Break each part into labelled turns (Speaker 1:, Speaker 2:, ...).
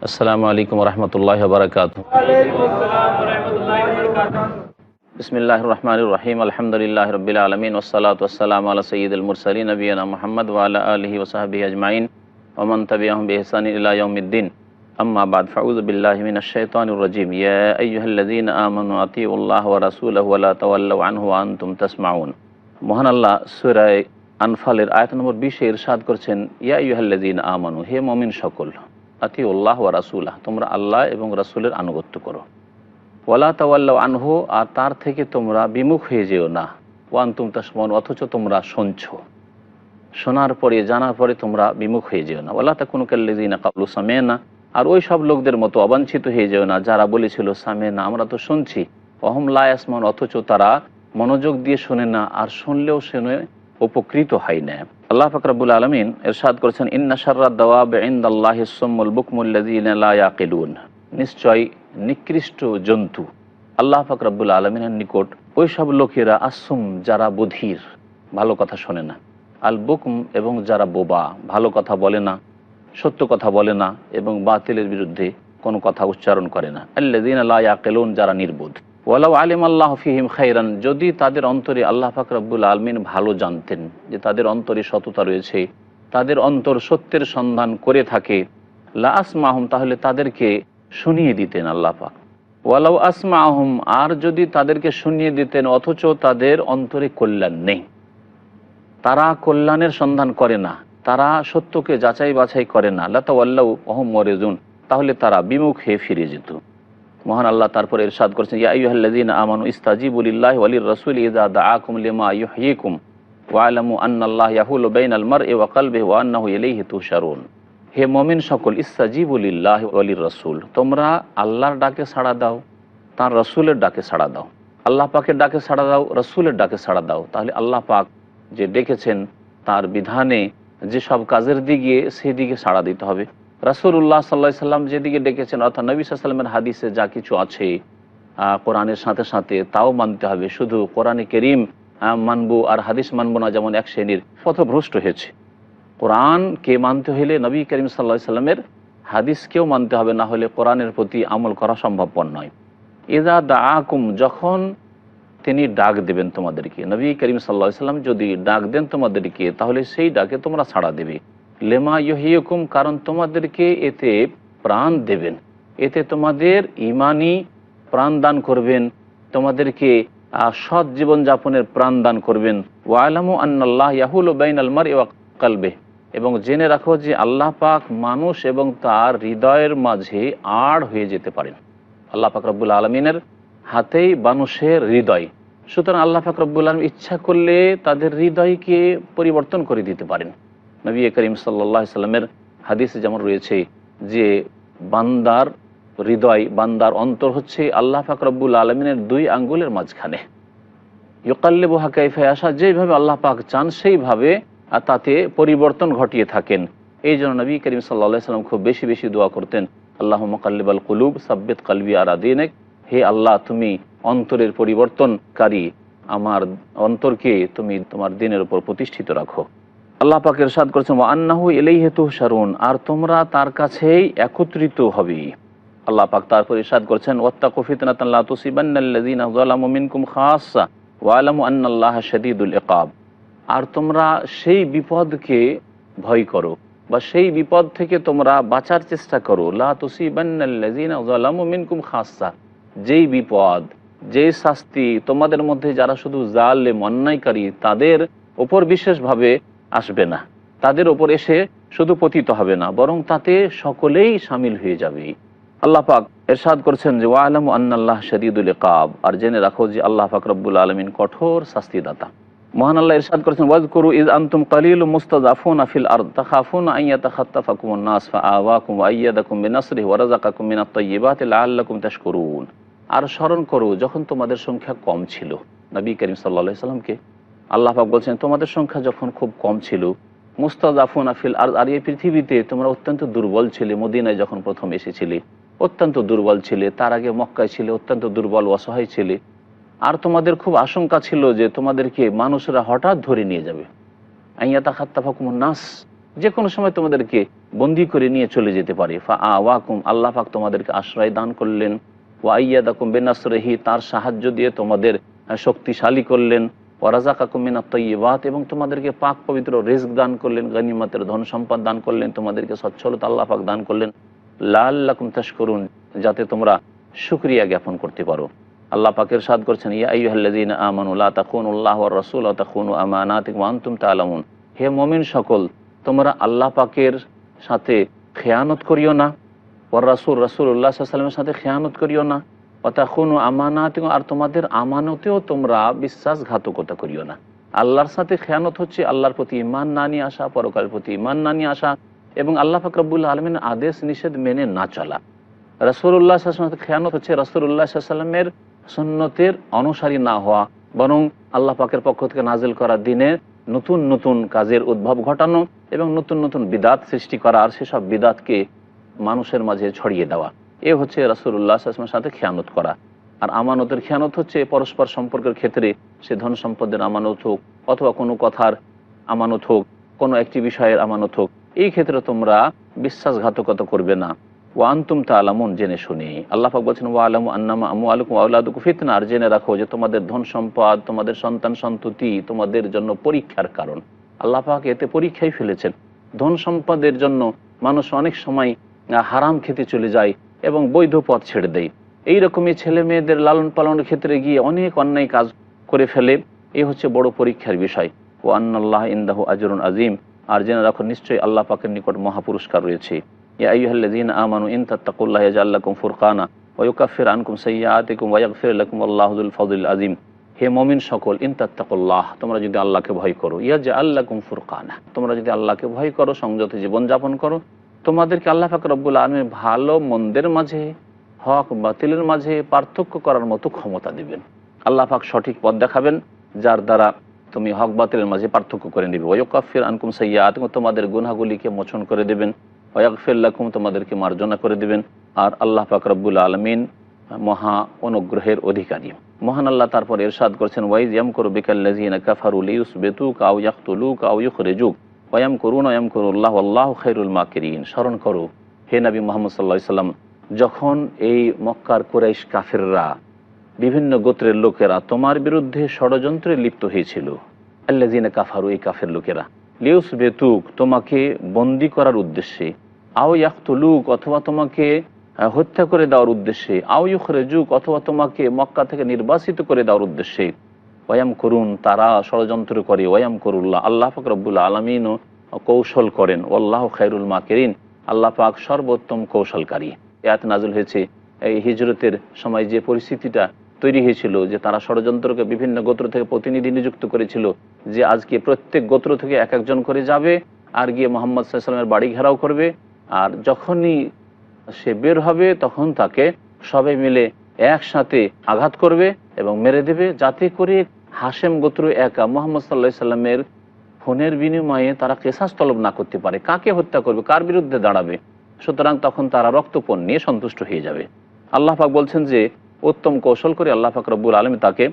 Speaker 1: আসসালামু আলাইকুম রহমতুল্লাহ বারকাত বিসমিল্লাহ রহমান রহিম আলহামদুলিল্লাহ রবিল আলমিন ওসালাত ওসালাম আল্লাহ সঈদ মুরসলী নবীনা মোহাম্মদ ওয়ালা আলহি ওসাহাবি আজমাইন ওমন তবিয়াহম বেহসান ইলাউদ্দিন أما بعد فأعوذ بالله من الشيطان الرجيم يا أيها الذين آمنوا أطيعوا الله ورسوله ولا تولوا عنه وأنتم تسمعون মহান আল্লাহ সুরায় আনফালের আয়াত নম্বর বিশে ইরশাদ করছেন ইয়া ইউহাল্লাদিন আমানু হে মমিন সকল আতি উল্লাহ ওয়া রাসুল্লাহ তোমরা আল্লাহ এবং রাসুলের আনুগত্য করো। ওয়ালা তাওয়াল্লাহ আনহু, আর তার থেকে তোমরা বিমুখ হয়ে যেও না। ওয়ান তুম তাসমন অথচ তোমরা শুনছ। শোনার পরে, জানার পরে তোমরা বিমুখ হয়ে যেও না। ওলা তা কোনো কাল্লিদিনা কাবলু সামে না আর ওই সব লোকদের মতো অবাঞ্ছিত হয়ে যেও না, যারা বলেছিল সামে না আমরা তো শুনছি। অহম লায়াসমান অথচ তারা মনোযোগ দিয়ে শোনে না, আর শুনলেও শুনে উপকৃত হয় না আল্লাহ ফাকরাবুল আলমিন এরশাদ করেছেন, ইন্না নিশ্চয় নিকৃষ্ট জন্তু আল্লাহ ফাকরাবুল আলমিনের নিকট ওই সব লোকেরা আসুম, যারা বধির, ভালো কথা শোনে না। আল বুকম এবং যারা বোবা, ভালো কথা বলে না, সত্য কথা বলে না এবং বাতিলের বিরুদ্ধে কোনো কথা উচ্চারণ করে না। আল্লাদিন আল্লাহ আকেলুন যারা নির্বোধ। ওয়ালাউ আলিম আল্লাহ ফিহিম খাইরান, যদি তাদের অন্তরে আল্লাহ ফাকরাবুল আলমিন ভালো জানতেন, যে তাদের অন্তরে সততা রয়েছে, তাদের অন্তর সত্যের সন্ধান করে থাকে, লা আসমাহম, তাহলে তাদেরকে শুনিয়ে দিতেন আল্লাহ পাক। ওয়ালাউ আসমা আহম আর যদি তাদেরকে শুনিয়ে দিতেন, অথচ তাদের অন্তরে কল্যাণ নেই। তারা কল্যাণের সন্ধান করে না, তারা সত্যকে যাচাই বাছাই করে না। আল্লাহ আল্লাহ অহম মরেজুন তাহলে তারা বিমুখে ফিরে যেত। মহান আল্লাহ তারপর এরশাদ করছেন ইয়াহ্লাদিন আমানু ইস্তাজিবুলিল্লাহ আলির রসুল ইজা দা আকুম লিমা ইউহিকুম আন্নাল্লাহ ইয়াহুল বাইন আলমার এ ওয়াকালবে ওয়ান্নাহু ইলাইহি তুশারুন। হে মমিন সকল ইস্তাজিবুলিল্লাহ আলির রসুল তোমরা আল্লাহর ডাকে সাড়া দাও, তার রসুলের ডাকে সাড়া দাও। আল্লাহ পাকের ডাকে সাড়া দাও, রসুলের ডাকে সাড়া দাও। তাহলে আল্লাহ পাক যে ডেকেছেন, তার বিধানে যে সব কাজের দিকে সেই দিকে সাড়া দিতে হবে। রাসুল্লাহ সাল্লাহ সাল্লাম যেদিকে ডেকেছেন, অর্থাৎ নবী সাল্লামের হাদিসে যা কিছু আছে কোরআনের সাথে সাথে তাও মানতে হবে। শুধু কোরআনে করিম মানবো আর হাদিস মানবো না, যেমন এক শ্রেণির পথভ্রষ্ট হয়েছে। কোরআনকে মানতে হলে নবী করিম সাল্লা সাল্লামের হাদিসকেও মানতে হবে, না হলে কোরআনের প্রতি আমল করা সম্ভবপর নয়। এদা দা আকুম যখন তিনি ডাক দেবেন তোমাদেরকে, নবী করিম সাল্লা সাল্লাম যদি ডাক দেন তোমাদেরকে, তাহলে সেই ডাকে তোমরা ছাড়া দেবে। লেমা ইহিয়কুম কারণ তোমাদেরকে এতে প্রাণ দেবেন। এতে তোমাদের ইমানি প্রাণ দান করবেন, তোমাদেরকে সৎ জীবনযাপনের প্রাণ দান করবেন। ওয়ালামু আন্নাল্লাহ ইয়াহুল বাইন আলমার কালবে এবং জেনে রাখো যে আল্লাহ পাক মানুষ এবং তার হৃদয়ের মাঝে আড় হয়ে যেতে পারেন। আল্লাহ পাক রব্বুল আলমিনের হাতেই মানুষের হৃদয়। সুতরাং আল্লাহ পাক রব্বুল আলম ইচ্ছা করলে তাদের হৃদয়কে পরিবর্তন করে দিতে পারেন। নবী করিম সাল্লাহ সাল্লামের হাদিসে যেমন রয়েছে যে বান্দার হৃদয়, বান্দার অন্তর হচ্ছে আল্লাহ ফাকরবুল আলমিনের দুই আঙ্গুলের মাঝখানে। ইকাল্লেবু হাকাইফাই আসা যেভাবে আল্লাহ পাক চান সেইভাবে তাতে পরিবর্তন ঘটিয়ে থাকেন। এই জন্য নবী করিম সাল্লা সাল্লাম খুব বেশি বেশি দোয়া করতেন আল্লাহ মকাল্লিব আল কুলুব, সাব্বেত কালবি আর আদিনেক হে আল্লাহ তুমি অন্তরের পরিবর্তনকারী, আমার অন্তরকে তুমি তোমার দিনের উপর প্রতিষ্ঠিত রাখো। আল্লাহ পাকের সাদ করেছেন আন্নাহু এলেই হেতু সারুন আর তোমরা তার কাছেই একত্রিত হবে। আল্লাহ পাক তারপর ইরশাদ করছেন ওয়াত্তা কফিতনা তাল্লাহ তুসিবান্নাল্লাযীনা যালামু মিনকুম খাসসা ওয়ালামু আন্নাল্লাহ শাদীদুল ইকাব আর তোমরা সেই বিপদকে ভয় করো বা সেই বিপদ থেকে তোমরা বাঁচার চেষ্টা করো। লা তুসিবান্নাল্লাযীনা যালামু মিনকুম খাসসা যেই বিপদ, যেই শাস্তি তোমাদের মধ্যে যারা শুধু জালেম, অন্যায়কারী, তাদের ওপর বিশেষভাবে আসবে না। তাদের ওপর এসে শুধু পতিত হবে না, বরং তাতে সকলেই সামিল হয়ে যাবে। আল্লাহ পাক এরশাদ করছেন যে, ওয়ালাম আন্নাল্লাহ শদীদুল কাব আর জেনে রাখো যে, আল্লাহ পাক রব্বুল আলমিন কঠোর শাস্তিদাতা। মহান আল্লাহ ইরশাদ করেছেন ওয়াজ করু ইজ আন্তুম কালিল মুস্তাজাফুন আফিল আর তাখাফুন আইয়া তাখাত্তাফাকুম নাস ফা আওয়াকুম আইয়াদাকুম বিনাসরিহি ওয়া রাযাকাকুম মিনাত তাইয়্যিবাতি লাআল্লাকুম তাশকুরুন আর স্মরণ করো যখন তোমাদের সংখ্যা কম ছিল নবী করিম সাল্লাল্লাহু আলাইহি সাল্লামকে। আল্লাহ পাক বলছেন, তোমাদের সংখ্যা যখন খুব কম ছিল, মুস্তাজাফুন আফিল আর আর এই পৃথিবীতে তোমরা অত্যন্ত দুর্বল ছিলে, মদিনায় যখন প্রথম এসেছিলে, অত্যন্ত দুর্বল ছিলে, তার আগে মক্কায় ছিলে, অত্যন্ত দুর্বল, অসহায় ছিলে। আর তোমাদের খুব আশঙ্কা ছিল যে তোমাদেরকে মানুষরা হঠাৎ ধরে নিয়ে যাবে। আইয়া আইয়াতা খাত্তাফাকুম নাস, যে কোনো সময় তোমাদেরকে বন্দি করে নিয়ে চলে যেতে পারে। ফা আওয়াকুম, আল্লাহ পাক তোমাদেরকে আশ্রয় দান করলেন। ওয়াইয়াদাকুম বেনাসরেহি, তার সাহায্য দিয়ে তোমাদের শক্তিশালী করলেন। ওয়ারাজা কাকুমিনা তৈবাত এবং তোমাদেরকে পাক পবিত্র রেস্ক দান করলেন, গনিমতের ধন সম্পদ দান করলেন, তোমাদেরকে সচ্ছলতা আল্লাহ পাক দান করলেন। লাল্লাকুম করুন যাতে তোমরা শুক্রিয়া জ্ঞাপন করতে পারো। আল্লাহ পাকের সাদ করছেন, ইয়া ওয়ার রাসূল হে মুমিন সকল, তোমরা আল্লাহ পাকের সাথে খেয়ানত করিও না ওর রাসুল রাসুল্লাহ সাল্লামের সাথে খেয়ানত করিও না। অতাখুনু আমানাত আর তোমাদের আমানতেও তোমরা বিশ্বাসঘাতকতা করিও না। আল্লাহর সাথে খেয়ানত হচ্ছে আল্লাহর প্রতি ইমান না নিয়ে আসা, পরকালের প্রতি ইমান না নিয়ে আসা, এবং আল্লাহ ফাকরাবুল্লা আলমিনের আদেশ নিষেধ মেনে না চলা। রসুল্লাহ সাথে খেয়ানত হচ্ছে রসুল্লাহ সাল্লামের সন্ন্যতের অনুসারী না হওয়া, বরং আল্লাহ পাকের পক্ষ থেকে নাজিল করা দিনে নতুন নতুন কাজের উদ্ভব ঘটানো, এবং নতুন নতুন বিদাত সৃষ্টি করা, আর সেসব বিদাতকে মানুষের মাঝে ছড়িয়ে দেওয়া। এ হচ্ছে রাসুল্লাহ আসলামের সাথে খেয়ানত করা। আর আমানতের খেয়ানত হচ্ছে পরস্পর সম্পর্কের ক্ষেত্রে সে ধন সম্পদের আমানত হোক অথবা কোনো কথার আমানত হোক, কোনো একটি বিষয়ের আমানত হোক, এই ক্ষেত্রে তোমরা বিশ্বাসঘাতকতা করবে না। ও আন্তুম তা আলামুন জেনে শুনি। আল্লাহ পাক বলছেন ও আলামু আন্নামা আমু আলুকুম আউলাদুকু ফিতনা। আর জেনে রাখো যে তোমাদের ধন সম্পদ, তোমাদের সন্তান সন্ততি তোমাদের জন্য পরীক্ষার কারণ। আল্লাহ পাক এতে পরীক্ষাই ফেলেছেন। ধন সম্পদের জন্য মানুষ অনেক সময় হারাম খেতে চলে যায়। এবং বৈধ পথ ছেড়ে দেয় এই রকমই ছেলে মেয়েদের লালন পালনের ক্ষেত্রে গিয়ে অনেক অন্যায় কাজ করে ফেলে। এই হচ্ছে বড় পরীক্ষার বিষয়। ও আন্নাল্লাহ ইন্দাহ আজরুন আজিম। আর জেনে রাখো, নিশ্চয়ই আল্লাহ পাকের নিকট মহাপুরস্কার রয়েছে। যুল হে মমিন সকল তোমরা যদি আল্লাহকে ভয় করো তোমরা যদি আল্লাহকে ভয় করো, সংযত জীবন যাপন করো তোমাদেরকে আল্লাহ পাক রব্বুল আলমীর ভালো, মন্দের মাঝে, হক বাতিলের মাঝে পার্থক্য করার মতো ক্ষমতা দিবেন। আল্লাহ পাক সঠিক পথ দেখাবেন, যার দ্বারা তুমি হক বাতিলের মাঝে পার্থক্য করে নেবে। ওয়কাফির আনকুম সাইয়াত তোমাদের গুনাগুলিকে মোচন করে দেবেন। ওয়াকফিল্লাকুম তোমাদেরকে মার্জনা করে দেবেন। আর আল্লাহ পাক রব্বুল আলমিন মহা অনুগ্রহের অধিকারী। মহান আল্লাহ তারপর এরশাদ করছেন, ওয়াইজ ইয়াম করু বিকাল্লাজিনা কাফারুল ইউস বেতুক আউ ইয়াকতুলুক আউ ইউখরেজুক। ওয়াম করুন ওয়াম করুল্লাহ আল্লাহ খৈরুল মাকিরিন। স্মরণ করো, হে নবী মোহাম্মদ সাল্লাহ সাল্লাম যখন এই মক্কার কুরাইশ কাফেররা বিভিন্ন গোত্রের লোকেরা তোমার বিরুদ্ধে ষড়যন্ত্রে লিপ্ত হয়েছিল। আল্লাজিনা কাফারু, এই কাফের লোকেরা লিউস বেতুক তোমাকে বন্দি করার উদ্দেশ্যে, আও ইয়াকতুলুক, অথবা তোমাকে হত্যা করে দেওয়ার উদ্দেশ্যে, আও ইউখরেজুক, অথবা তোমাকে মক্কা থেকে নির্বাসিত করে দেওয়ার উদ্দেশ্যে ওয়াম করুন তারা ষড়যন্ত্র করে। ওয়াম করুল্লাহ আল্লাহ পাক রব্বুল আলমিনও কৌশল করেন। ওল্লাহ খাইরুল মাকেরিন, আল্লাহ পাক সর্বোত্তম কৌশলকারী। এত নাজুল হয়েছে এই হিজরতের সময় যে পরিস্থিতিটা তৈরি হয়েছিল, যে তারা ষড়যন্ত্রকে বিভিন্ন গোত্র থেকে প্রতিনিধি নিযুক্ত করেছিল, যে আজকে প্রত্যেক গোত্র থেকে এক একজন করে যাবে, আর গিয়ে মোহাম্মদ সাল্লামের বাড়ি ঘেরাও করবে। আর যখনই সে বের হবে, তখন তাকে সবাই মিলে একসাথে আঘাত করবে এবং মেরে দেবে। যাতে করে হাসেম গোত্র একা মোহাম্মদ সাল্লাহ সাল্লামের ফোনের বিনিময়ে তারা কেসাস তলব না করতে পারে। কাকে হত্যা করবে? কার বিরুদ্ধে দাঁড়াবে? সুতরাং তখন তারা রক্তপণ নিয়ে সন্তুষ্ট হয়ে যাবে। আল্লাহ পাক বলছেন যে, উত্তম কৌশল করে আল্লাহ পাক রব্বুল আলমী তাকে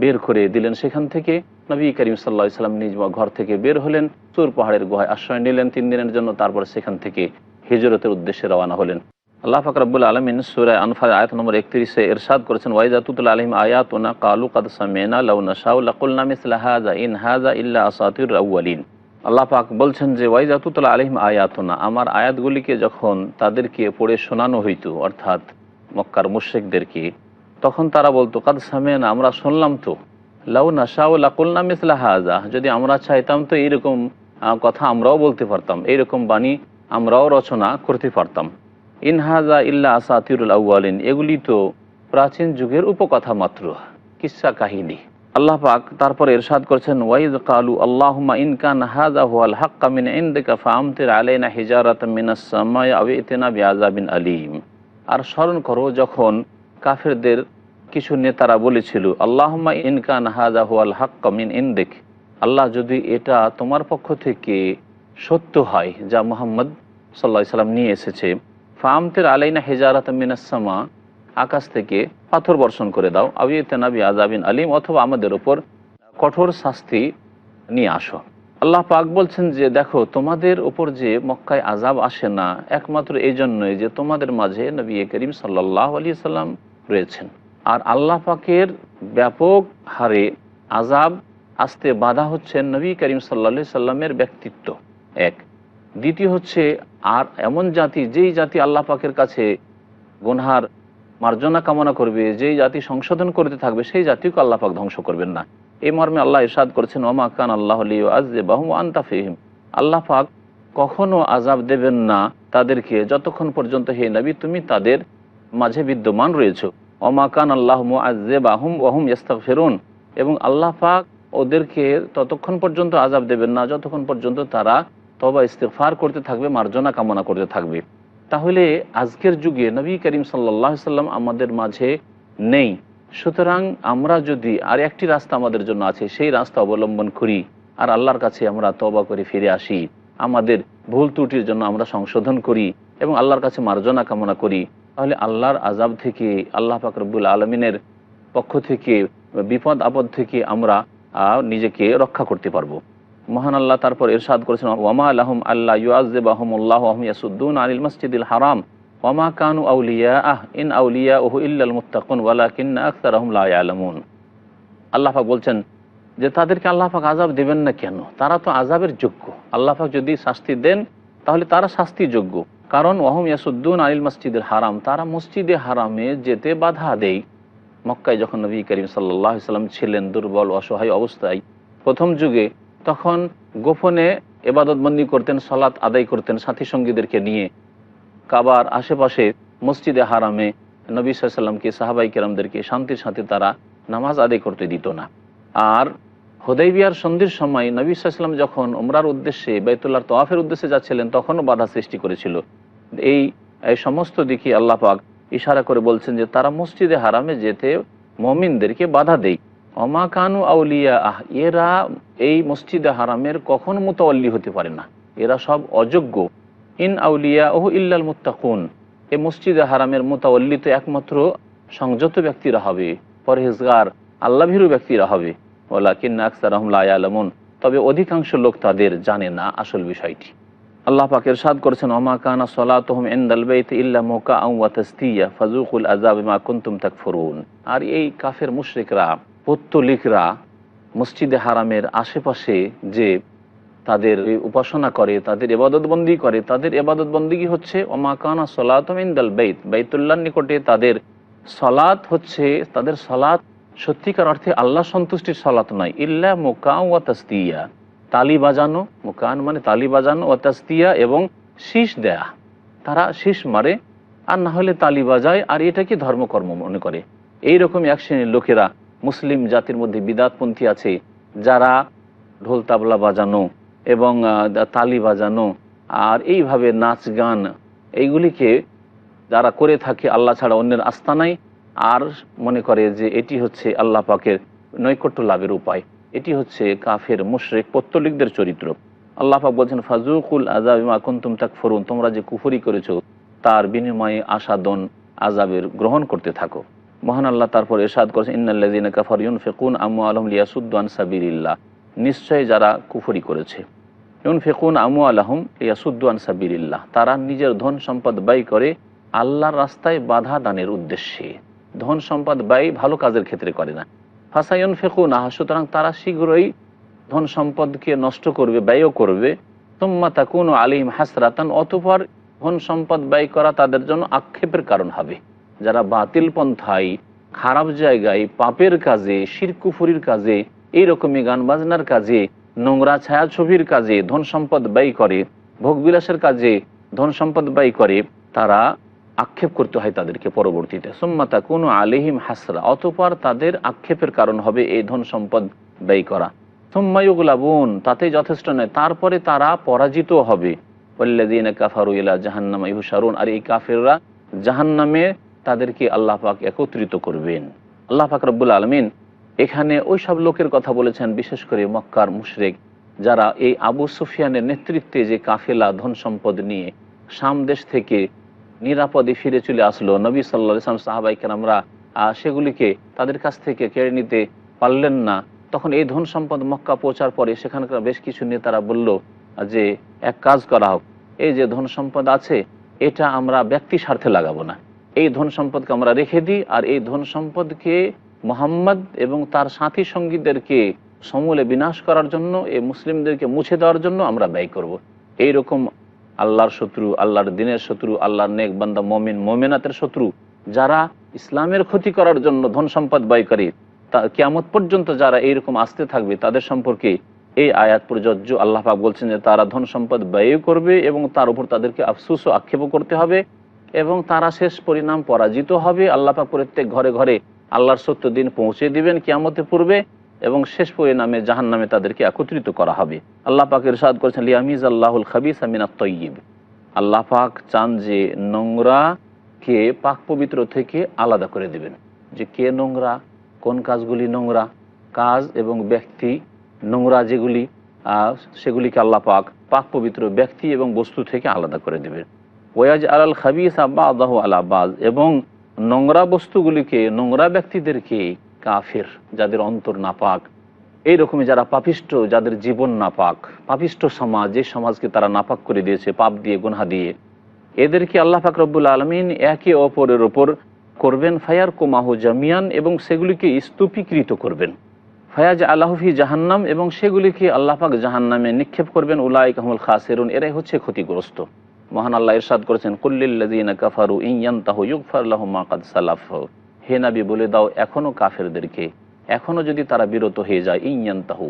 Speaker 1: বের করে দিলেন। সেখান থেকে নবী করিম সাল্লাহ সাল্লাম নিজ ঘর থেকে বের হলেন সুর পাহাড়ের গুহায় আশ্রয় নিলেন, তিন দিনের জন্য তারপর সেখান থেকে হিজরতের উদ্দেশ্যে রওনা হলেন। আল্লাহ ফাকরাবুল আলমিন সুরায় আনফার আয়াত নম্বর একত্রিশে এরশাদ করেছেন ওয়াইজাতুল আলহিম আয়াত ওনা কালু কাদ সামেনা লাউনা আকুল্লা মিসলা হাজা ইন হাজা ইল্লা আসাতির আউ্বালিন আল্লাহ পাক বলছেন যে ওয়াইজাতুল আলহিম আয়াতনা আমার আয়াতগুলিকে যখন তাদেরকে পড়ে শোনানো হইতো, অর্থাৎ মক্কার মুশ্রিকদেরকে, তখন তারা বলতো, কাদ সামেনা আমরা শুনলাম তো লাউ আকুল্লা মিসলা হাজা যদি আমরা চাইতাম তো এইরকম কথা আমরাও বলতে পারতাম এইরকম বাণী আমরাও রচনা করতে পারতাম। ইনহাজা ইল্লা আসাতিরুল আউ্বালিন এগুলি তো প্রাচীন যুগের উপকথা মাত্র, কিসা কাহিনী। আল্লাহ পাক তারপর এরশাদ করছেন ওয়াইদ কালু আল্লাহুম্মা ইনকান হাজা হাযা হুয়াল হাক্কা মিন ইনদিকা ফাআমতির আলাইনা হিজারাতাম মিনাস সামাই আও ইতিনা বিআযাবিন আলীম। আর স্মরণ করো, যখন কাফেরদের কিছু নেতারা বলেছিল, আল্লাহুম্মা ইনকান হাজা হাযা হুয়াল হাক্কা মিন ইনদিক, আল্লাহ যদি এটা তোমার পক্ষ থেকে সত্য হয়, যা মোহাম্মদ সাল্লাহ সাল্লাম নিয়ে এসেছে ফামতের আলাইনা হেজারাত মিনাসমা আকাশ থেকে পাথর বর্ষণ করে দাও। আবিতেনাবি আজাবিন আলিম, অথবা আমাদের ওপর কঠোর শাস্তি নিয়ে আসো। আল্লাহ পাক বলছেন যে, দেখো, তোমাদের ওপর যে মক্কায় আজাব আসে না, একমাত্র এই জন্যই যে তোমাদের মাঝে নবী করিম সাল্লাহ আলী সাল্লাম রয়েছেন। আর আল্লাহ পাকের ব্যাপক হারে আজাব আসতে বাধা হচ্ছে নবী করিম সাল্লা সাল্লামের ব্যক্তিত্ব। এক। দ্বিতীয় হচ্ছে আর এমন জাতি, যেই জাতি আল্লাহ পাকের কাছে গুনহার মার্জনা কামনা করবে, যেই জাতি সংশোধন করতে থাকবে, সেই জাতিকে আল্লাহ পাক ধ্বংস করবেন না। এই মর্মে আল্লাহ ইরশাদ করেছেন ওমা কান আল্লাহ আজে বাহু আন্তাফিহিম আল্লাহ পাক কখনো আজাব দেবেন না তাদেরকে, যতক্ষণ পর্যন্ত হে নবী, তুমি তাদের মাঝে বিদ্যমান রয়েছে। ওমা কান আল্লাহ মুআজে বাহুম ওহুম ইস্তাক ফেরুন এবং আল্লাহ পাক ওদেরকে ততক্ষণ পর্যন্ত আজাব দেবেন না, যতক্ষণ পর্যন্ত তারা তবা ইস্তেফার করতে থাকবে, মার্জনা কামনা করতে থাকবে। তাহলে আজকের যুগে নবী করিম সাল্লাহ সাল্লাম আমাদের মাঝে নেই। সুতরাং আমরা যদি আর একটি রাস্তা আমাদের জন্য আছে, সেই রাস্তা অবলম্বন করি আর আল্লাহর কাছে আমরা তবা করে ফিরে আসি, আমাদের ভুল ত্রুটির জন্য আমরা সংশোধন করি এবং আল্লাহর কাছে মার্জনা কামনা করি, তাহলে আল্লাহর আজাব থেকে, আল্লাহ ফাকরবুল আলমিনের পক্ষ থেকে, বিপদ আপদ থেকে আমরা নিজেকে রক্ষা করতে পারব। মহান আল্লাহ তারপর এরশাদ করেছেন ওয়ামা আলহম আল্লাহ ইউআজবাহমুল্লাহ ইয়াসুদ্দুন আনিল মসজিদুল হারাম। ওয়ামা কানু আউলিয়া আহ ইন আউলিয়া ওহু ইল্লাল মুত্তাকুন ওয়ালা কিন্না আখতার আহমলা আলমুন আল্লাহাক বলছেন যে, তাদেরকে আল্লাহাক আজাব দেবেন না কেন? তারা তো আজাবের যোগ্য। আল্লাহাক যদি শাস্তি দেন, তাহলে তারা শাস্তি যোগ্য। কারণ ওহম ইয়াসুদ্দুন আনিল মসজিদুল হারাম। তারা মসজিদে হারামে যেতে বাধা দেয়। মক্কায় যখন নবী করিম সাল্লাহ সাল্লাম ছিলেন দুর্বল, অসহায় অবস্থায়, প্রথম যুগে তখন গোপনে এবাদতবন্দি করতেন সলাৎ আদায় করতেন সাথী সঙ্গীদেরকে নিয়ে। কাবার আশেপাশে মসজিদে হারামে নবী সাল্লামকে সাহাবাই কেরামদেরকে শান্তির সাথে তারা নামাজ আদায় করতে দিত না। আর বিহার সন্ধির সময় নবী সাল্লাম যখন উমরার উদ্দেশ্যে বেতুল্লার তোয়াফের উদ্দেশ্যে যাচ্ছিলেন, তখনও বাধা সৃষ্টি করেছিল। এই এই সমস্ত দিকে আল্লাহ পাক ইশারা করে বলছেন যে, তারা মসজিদে হারামে যেতে মমিনদেরকে বাধা দেয় অমা কানু আউলিয়া আহ, এরা এই মসজিদে হারামের কখনো মোতাল্লি হতে পারে না। এরা সব অযোগ্য। ইন আউলিয়া ওহ ইল্লাল মুত্তাকুন। এই মসজিদে হারামের মোতাল্লি তো একমাত্র সংযত ব্যক্তিরা হবে, পরহেজগার, আল্লাভীরু ব্যক্তিরা হবে। ওলা কিন্না আকসার রহমলা আলমন তবে অধিকাংশ লোক তাদের জানে না আসল বিষয়টি। আল্লাহ পাক এরশাদ করেছেন ওমা কানা সলাতহম এন্দাল বাইত ইল্লা মোকা আউয়া তাস্তিয়া ফাজুকুল আজাব মা কুন্তুম তাকফুরুন। আর এই কাফের মুশরিকরা পত্তলিকরা মসজিদে হারামের আশেপাশে যে তাদের উপাসনা করে, তাদের এবাদতবন্দি করে, তাদের এবাদতবন্দি হচ্ছে? ওমাকানা সলাতম ইন্দাল বেত বেতুল্লার নিকটে তাদের সলাৎ হচ্ছে, তাদের সলাৎ সত্যিকার অর্থে আল্লাহ সন্তুষ্টির সলাৎ নয়। ইল্লা মোকা ওয়া তাস্তিয়া তালি বাজানো, মোকান মানে তালি বাজানো ও তাস্তিয়া এবং শীষ দেয়া। তারা শীষ মারে, আর না হলে তালি বাজায়, আর এটাকে ধর্মকর্ম মনে করে? এইরকম এক শ্রেণির লোকেরা মুসলিম জাতির মধ্যে বিদাতপন্থী আছে, যারা ঢোল তাবলা বাজানো এবং তালি বাজানো আর এইভাবে নাচ গান, এইগুলিকে যারা করে থাকে আল্লাহ ছাড়া অন্যের আস্থানাই আর মনে করে যে এটি হচ্ছে আল্লাহ পাকের নৈকট্য লাভের উপায়। এটি হচ্ছে কাফের, মুশরেক, পত্তলিকদের চরিত্র। আল্লাহ পাক বলছেন ফাজুকুল আজাবিমা কুন্তুম তাক ফরুন তোমরা যে কুফরি করেছ, তার বিনিময়ে আশাদন আজাবের গ্রহণ করতে থাকো। মহান আল্লাহ তারপর এরশাদ করেছেন ইন্নাল্লাজিনা কাফার ইউন ফেকুন আমু আলম লিয়াসুদ্দান সাবিরিল্লাহ নিশ্চয় যারা কুফরি করেছে। ইউন ফেকুন আমু আলহম লিয়াসুদ্দান সাবিরিল্লাহ তারা নিজের ধন সম্পদ ব্যয় করে আল্লাহর রাস্তায় বাধা দানের উদ্দেশ্যে। ধন সম্পদ ব্যয় ভালো কাজের ক্ষেত্রে করে না। ফাসাইন ফেকুন আহ, সুতরাং তারা শীঘ্রই ধন সম্পদকে নষ্ট করবে, ব্যয়ও করবে। তোমা তাকুন আলিম হাসরাতান, অতপর ধন সম্পদ ব্যয় করা তাদের জন্য আক্ষেপের কারণ হবে। যারা বাতিল পন্থায়, খারাপ জায়গায়, পাপের কাজে, শিরকুফুরির কাজে, এইরকমই গান বাজনার কাজে, নোংরা ছায়াছবির কাজে ধন সম্পদ ব্যয় করে, ভোগবিলাসের কাজে ধন সম্পদ ব্যয় করে, তারা আক্ষেপ করতে হয় তাদেরকে পরবর্তীতে। সোম্মাতা কোনো আলিহিম হাসরা, অতপর তাদের আক্ষেপের কারণ হবে এই ধন সম্পদ ব্যয় করা। সোম্মায়ুগুলাবুন তাতে যথেষ্ট নয়, তারপরে তারা পরাজিত হবে। পল্লাদিন কাফারু ইলা জাহান্নাম ইহুসারুন আর এই কাফেররা জাহান্নামে তাদেরকে আল্লাহ পাক একত্রিত করবেন। আল্লাহ পাক রব্বুল আলমিন এখানে ওই সব লোকের কথা বলেছেন, বিশেষ করে মক্কার মুশরেক, যারা এই আবু সুফিয়ানের নেতৃত্বে যে কাফেলা ধন সম্পদ নিয়ে সাম দেশ থেকে নিরাপদে ফিরে চলে আসলো, নবী সাল্লা ইসলাম সাহাবাইকে আমরা সেগুলিকে তাদের কাছ থেকে কেড়ে নিতে পারলেন না। তখন এই ধন সম্পদ মক্কা পৌঁছার পরে সেখানকার বেশ কিছু নেতারা বলল যে, এক কাজ করা হোক, এই যে ধন সম্পদ আছে, এটা আমরা ব্যক্তি স্বার্থে লাগাবো না। এই ধন সম্পদকে আমরা রেখে দিই, আর এই ধন সম্পদকে মোহাম্মদ এবং তার সাথী সঙ্গীদেরকে সমূলে বিনাশ করার জন্য, এই মুসলিমদেরকে মুছে দেওয়ার জন্য আমরা ব্যয় করব। এইরকম আল্লাহর শত্রু, আল্লাহর দিনের শত্রু, আল্লাহর নেক বান্দা, মমিন, মোমেনাতের শত্রু, যারা ইসলামের ক্ষতি করার জন্য ধন সম্পদ ব্যয় করে তা কেমত পর্যন্ত যারা এইরকম আসতে থাকবে, তাদের সম্পর্কে এই আয়াত প্রযোজ্য আল্লাহ পাক বলছেন যে তারা ধন সম্পদ ব্যয় করবে এবং তার উপর তাদেরকে আফসুস ও আক্ষেপও করতে হবে এবং তারা শেষ পরিণাম পরাজিত হবে। আল্লাহ পাক প্রত্যেক ঘরে ঘরে আল্লাহর সত্য দিন পৌঁছে দিবেন কিয়ামতে পূর্বে এবং শেষ পরিণামে জাহান নামে তাদেরকে একত্রিত করা হবে। আল্লাহ পাক ইরশাদ করেছেন লিয়ামিজ আল্লাহুল খাবিস আমিনা তৈয়িব আল্লাহ পাক চান যে নোংরাকে পাক পবিত্র থেকে আলাদা করে দিবেন। যে কে নোংরা, কোন কাজগুলি নোংরা, কাজ এবং ব্যক্তি নোংরা যেগুলি সেগুলিকে আল্লাহ পাক পাক পবিত্র ব্যক্তি এবং বস্তু থেকে আলাদা করে দেবেন। ওয়াজ আলাল খাবিস আব্বা আল্লাহ আলাবাজ এবং নোংরা বস্তুগুলিকে, নোংরা ব্যক্তিদেরকে কাফের, যাদের অন্তর নাপাক। এইরকমই যারা পাপিষ্ট, যাদের জীবন নাপাক। পাপিষ্ট সমাজ, যে সমাজকে তারা নাপাক করে দিয়েছে, পাপ দিয়ে, গুনহা দিয়ে। এদেরকে আল্লাহ পাক রব্বুল আলমিন একে অপরের ওপর করবেন ফায়ার কোমাহ জামিয়ান, এবং সেগুলিকে স্তূপীকৃত করবেন। ফায়াজ আল্লাহফি জাহান্নাম, এবং সেগুলিকে আল্লাহ পাক জাহান্নামে নিক্ষেপ করবেন। উলাই কাহমুল খাসেরুন, এরাই হচ্ছে ক্ষতিগ্রস্ত। মহান আল্লাহ ইরশাদ করেছেন সালাফ। হে নবী, বলে দাও, এখনও কাফেরদেরকে, এখনও যদি তারা বিরত হয়ে যায় ইয়ানতাহু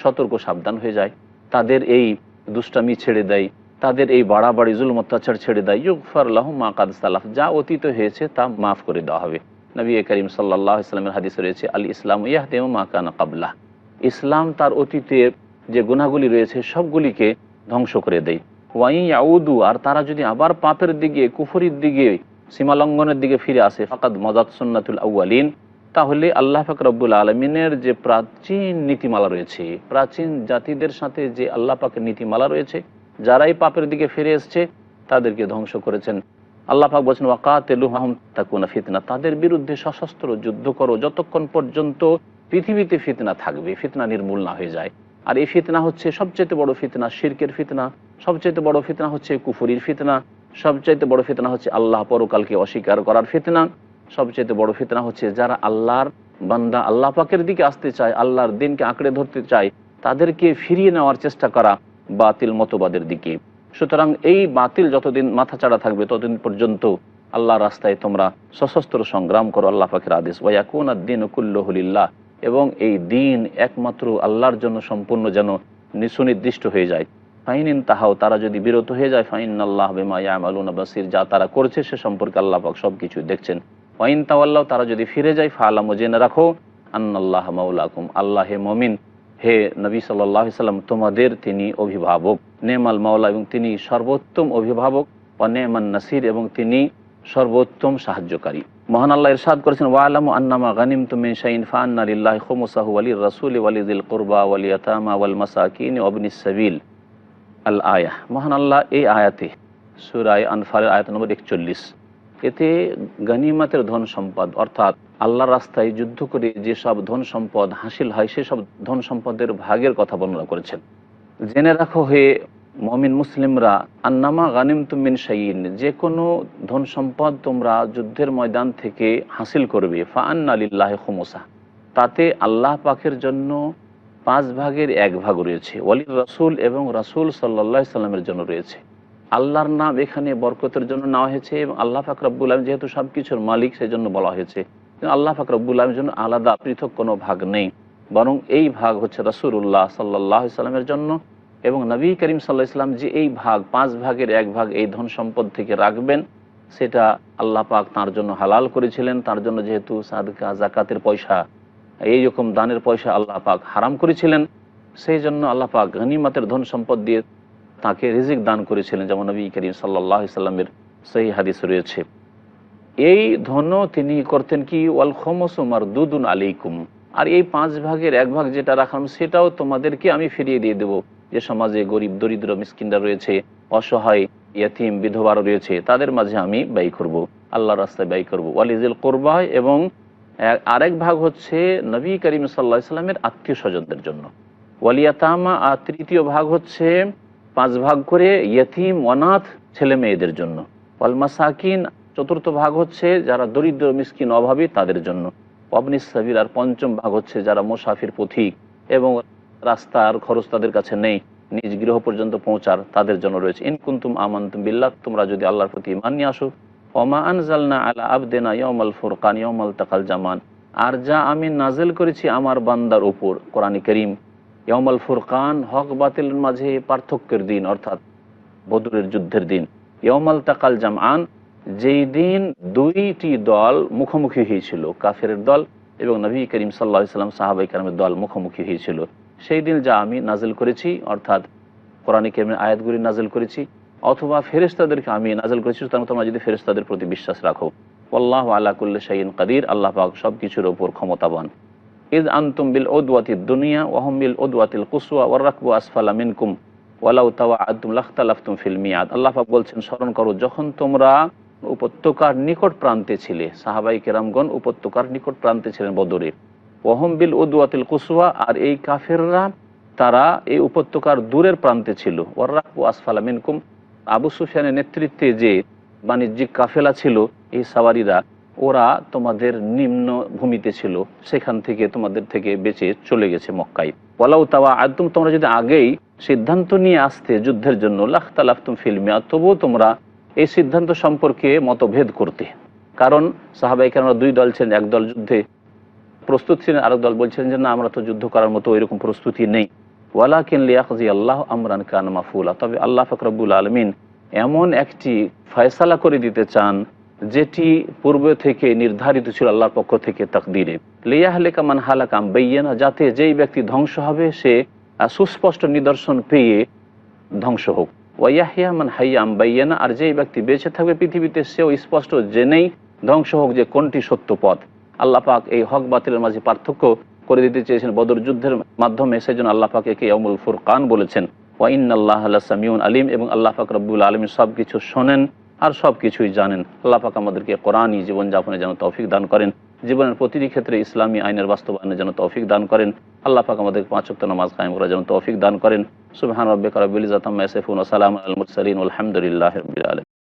Speaker 1: সতর্ক সাবধান হয়ে যায়। তাদের এই দুষ্টামি ছেড়ে দেয়, তাদের এই বাড়াবাড়ি, জুলম, অত্যাচার ছেড়ে দেয়। ইউগফার মা কাদ সালাফ যা অতীত হয়েছে তা মাফ করে দেওয়া হবে। নবী করিম সাল্লাহ ইসলামের হাদিস রয়েছে আল ইসলাম ইয়াহতেম মা কানা কাবলা ইসলাম তার অতীতের যে গুণাগুলি রয়েছে, সবগুলিকে ধ্বংস করে দেয়। ওয়াই আউদু আর তারা যদি আবার পাপের দিকে, কুফরির দিকে, সীমালঙ্ঘনের দিকে ফিরে আসে, ফাকাদ মজাদ সুন্নাতুল আউ্বালিন তাহলে আল্লাহ ফাকরবুল আলমিনের যে প্রাচীন নীতিমালা রয়েছে, প্রাচীন জাতিদের সাথে যে আল্লাহ পাকের নীতিমালা রয়েছে, যারাই পাপের দিকে ফিরে এসছে, তাদেরকে ধ্বংস করেছেন। আল্লাহ পাক বলছেন, ওয়াকাতেলুহাম তাকুনা ফিতনা তাদের বিরুদ্ধে সশস্ত্র যুদ্ধ করো, যতক্ষণ পর্যন্ত পৃথিবীতে ফিতনা থাকবে ফিতনা নির্মূল না হয়ে যায়। আর এই ফিতনা হচ্ছে সবচেয়ে বড় ফিতনা, শিরকের ফিতনা সবচেয়ে বড় ফিতনা হচ্ছে কুফুরির ফিতনা, সবচাইতে বড় ফিতনা হচ্ছে আল্লাহ পরকালকে অস্বীকার করার ফিতনা সবচেয়ে বড় ফিতনা হচ্ছে যারা আল্লাহর বান্দা আল্লাহ পাকের দিকে আসতে চায়, আল্লাহর দিনকে আঁকড়ে ধরতে চায়, তাদেরকে ফিরিয়ে নেওয়ার চেষ্টা করা বাতিল মতবাদের দিকে। সুতরাং এই বাতিল যতদিন মাথা চাড়া থাকবে, ততদিন পর্যন্ত আল্লাহ রাস্তায় তোমরা সশস্ত্র সংগ্রাম করো, আল্লাহ পাকের আদেশ ওয়াকুন দিন কুল্লহলিল্লাহ এবং এই দিন একমাত্র আল্লাহর জন্য সম্পূর্ণ যেন সুনির্দিষ্ট হয়ে যায়। ফাইন তাহাও, তারা যদি বিরত হয়ে যায় ফাইন আল্লাহ বেমা বাসির, যা তারা করছে সে সম্পর্কে আল্লাহ পাক সব কিছু দেখছেন। ওয়াইন তাওয়াল্লাহ তারা যদি ফিরে যায়, ফালাম, জেনে রাখো, আন্নাল্লাহ মাউলাকুম আল্লাহ হে মমিন, হে নবী সাল্লাহ সাল্লাম, তোমাদের তিনি অভিভাবক। নেমাল মাওলা, এবং তিনি সর্বোত্তম অভিভাবক ও নেমান নাসির, এবং তিনি সর্বোত্তম সাহায্যকারী। মহান আল্লাহ ইরশাদ করেছেন, ওয়ালামু আন্নামা গানিম তুমিন শাইন ফান্না লিল্লাহি খুমুসাহু ওয়ালির রাসূল ওয়ালিদিল কুরবা ওয়াল ইয়াতামা ওয়াল মাসাকিন ওয়াবনিস সাবিল। আল আয়া মহান আল্লাহ, এই আয়াতে সুরায় আনফারের আয়াত নম্বর একচল্লিশ। এতে গনিমাতের ধন সম্পদ, অর্থাৎ আল্লাহর রাস্তায় যুদ্ধ করে যেসব ধন সম্পদ হাসিল হয় সেসব ধন সম্পদের ভাগের কথা বর্ণনা করেছেন। জেনে রাখো হে মমিন মুসলিমরা, আন্নামা গানিম তুমিন শাইন যে কোনো ধন সম্পদ তোমরা যুদ্ধের ময়দান থেকে হাসিল করবে ফা আন্না লিল্লাহ খুমসা। তাতে আল্লাহ পাকের জন্য পাঁচ ভাগের এক ভাগ রয়েছে। ওয়ালি রাসুল এবং রাসুল সাল্লা সাল্লামের জন্য রয়েছে। আল্লাহর নাম এখানে বরকতের জন্য নেওয়া হয়েছে এবং আল্লাহ ফাকরাবুল আলম যেহেতু সব কিছুর মালিক সেই জন্য বলা হয়েছে। আল্লাহ ফাকরাবুল আলমের জন্য আলাদা, পৃথক কোনো ভাগ নেই। বরং এই ভাগ হচ্ছে রাসুল্লাহ সাল্লাহ সাল্লামের জন্য এবং নবী করিম সাল্লাহ ইসলাম যে এই ভাগ, পাঁচ ভাগের এক ভাগ এই ধন সম্পদ থেকে রাখবেন, সেটা আল্লাহ পাক তার জন্য হালাল করেছিলেন। তার জন্য যেহেতু সাদকা, জাকাতের পয়সা, এই রকম দানের পয়সা আল্লাহ পাক হারাম করেছিলেন, সেই জন্য আল্লাহ পাক গনিমতের ধন সম্পদ দিয়ে তাকে রিজিক দান করেছিলেন, যেমন নবী করিম সাল্লাহ সাল্লামের সেই হাদিস রয়েছে। এই ধনও তিনি করতেন কি? ওয়াল খমসুমার দুদুন আলিকুম আর এই পাঁচ ভাগের এক ভাগ যেটা রাখলাম, সেটাও তোমাদেরকে আমি ফিরিয়ে দিয়ে দেব। যে সমাজে গরিব, দরিদ্র মিসকিনরা রয়েছে, অসহায়, ইয়াতিম, বিধবার রয়েছে, তাদের মাঝে আমি ব্যয় করব আল্লাহ রাস্তায় ব্যয় করব। ওয়ালিজুল কোরবায় এবং আরেক ভাগ হচ্ছে নবী করিম সাল্লাহ ইসলামের আত্মীয় স্বজনদের জন্য। ওয়ালিয়াতামা আর তৃতীয় ভাগ হচ্ছে পাঁচ ভাগ করে ইয়তিম, অনাথ ছেলে মেয়েদের জন্য। ওয়াল মাসাকিন চতুর্থ ভাগ হচ্ছে যারা দরিদ্র, মিসকিন, অভাবী তাদের জন্য। অবনিস সাবির আর পঞ্চম ভাগ হচ্ছে যারা মুসাফির পথিক এবং রাস্তার খরচ তাদের কাছে নেই। নিজ গৃহ পর্যন্ত পৌঁছার তাদের জন্য রয়েছে। ইনকুন্তুম আমান্তুম বিল্লাহ, তোমরা যদি আল্লাহর প্রতি ইমান নিয়ে আসো ওমা আনজালনা আলা আবদেনা ইয়মাল ফুরকান ইয়মাল তাকাল জামান। আর যা আমি নাজেল করেছি আমার বান্দার উপর, কোরআন করিম ইয়মাল ফুরকান, হক বাতিলের মাঝে পার্থক্যের দিন, অর্থাৎ বদরের যুদ্ধের দিন। ইয়মাল তাকাল জামান, যেই দিন দুইটি দল মুখোমুখি হয়েছিল কাফের দল এবং নবী করিম সাল্লা সাল্লাম সাহাবাই কালামের দল মুখোমুখি হয়েছিল। সেই দিন যা আমি নাজেল করেছি, অর্থাৎ কোরআন করিমের আয়াতগুলি নাজেল করেছি, অথবা ফেরেস্তাদেরকে আমি নাজেল করেছি, সুতরাং তোমরা যদি ফেরেস্তাদের প্রতি বিশ্বাস রাখো। আল্লাহ আল্লাহ কুল্লি শাহিন কাদির, আল্লাহ পাক সব কিছুর ওপর ক্ষমতাবান। ইদ আন্তুম বিল ওদওয়াতির দুনিয়া ওহম বিল ওদওয়াতিল কুসুয়া ওর রাকবু আসফালা মিনকুম, ওয়ালাউ তাওয়া আদুম লাখতালাফতুম ফিল মিয়াদ। আল্লাহ পাক বলছেন, স্মরণ করো, যখন তোমরা উপত্যকার নিকট প্রান্তে ছিলে সাহাবাই কেরামগণ উপত্যকার নিকট প্রান্তে ছিলেন বদরে ওহম বিল উদওয়াতিল কুসুয়া আর এই কাফেররা, তারা এই উপত্যকার দূরের প্রান্তে ছিল। ওয়ার্রাকু আসফালা মিনকুম, আবু সুফিয়ানের নেতৃত্বে যে বাণিজ্যিক কাফেলা ছিল, এই সাওয়ারিরা, ওরা তোমাদের নিম্ন ভূমিতে ছিল। সেখান থেকে তোমাদের থেকে বেঁচে চলে গেছে মক্কাই বলাও তাওয়া একদম তোমরা যদি আগেই সিদ্ধান্ত নিয়ে আসতে যুদ্ধের জন্য লাখতালাফতুম ফিল্মিয়া তবুও তোমরা এই সিদ্ধান্ত সম্পর্কে মতভেদ করতে। কারণ সাহাবাই কেন দুই দল ছিলেন, এক দল যুদ্ধে প্রস্তুত ছিলেন, আরেক দল বলছিলেন যে, না, আমরা তো যুদ্ধ করার মতো ওইরকম প্রস্তুতি নেই। ওয়ালা কিনলিয়াকি আল্লাহ আমরান কান মাফুলা। তবে আল্লাহ ফকরবুল আলমিন এমন একটি ফয়সালা করে দিতে চান, যেটি পূর্বে থেকে নির্ধারিত ছিল আল্লাহর পক্ষ থেকে তাকদিরে। লিয়াহলেকা মান হালাকাম বেইয়ানা, যাতে যেই ব্যক্তি ধ্বংস হবে, সে সুস্পষ্ট নিদর্শন পেয়ে ধ্বংস হোক। ওয়াহিয়া মান হাইয়াম বাইয়ানা, আর যেই ব্যক্তি বেঁচে থাকবে পৃথিবীতে, সেও স্পষ্ট জেনেই ধ্বংস হোক যে কোনটি সত্য পথ। আল্লাহ পাক এই হক বাতিলের মাঝে পার্থক্য করে দিতে চেয়েছেন বদর যুদ্ধের মাধ্যমে। সেই জন্য আল্লাহ পাক একে অমুল ফুরকান বলেছেন। ওয়াইন আল্লাহ আল্লাহ সামিউন আলিম এবং আল্লাহ পাক রব্বুল আলম সব কিছু শোনেন আর সব কিছুই জানেন। আল্লাহ পাক আমাদেরকে কোরআনই জীবনযাপনে যেন তৌফিক দান করেন। জীবনের প্রতিটি ক্ষেত্রে ইসলামী আইনের বাস্তবায়নে যেন তৌফিক দান করেন। আল্লাহ পাক আমাদের পাঁচ ওয়াক্ত নামাজ কায়েম করার যেন তৌফিক দান করেন। সুবহান রব্বিকা রব্বিল ইজ্জাতি আম্মা ইয়াসিফুন ওয়া আলামিন।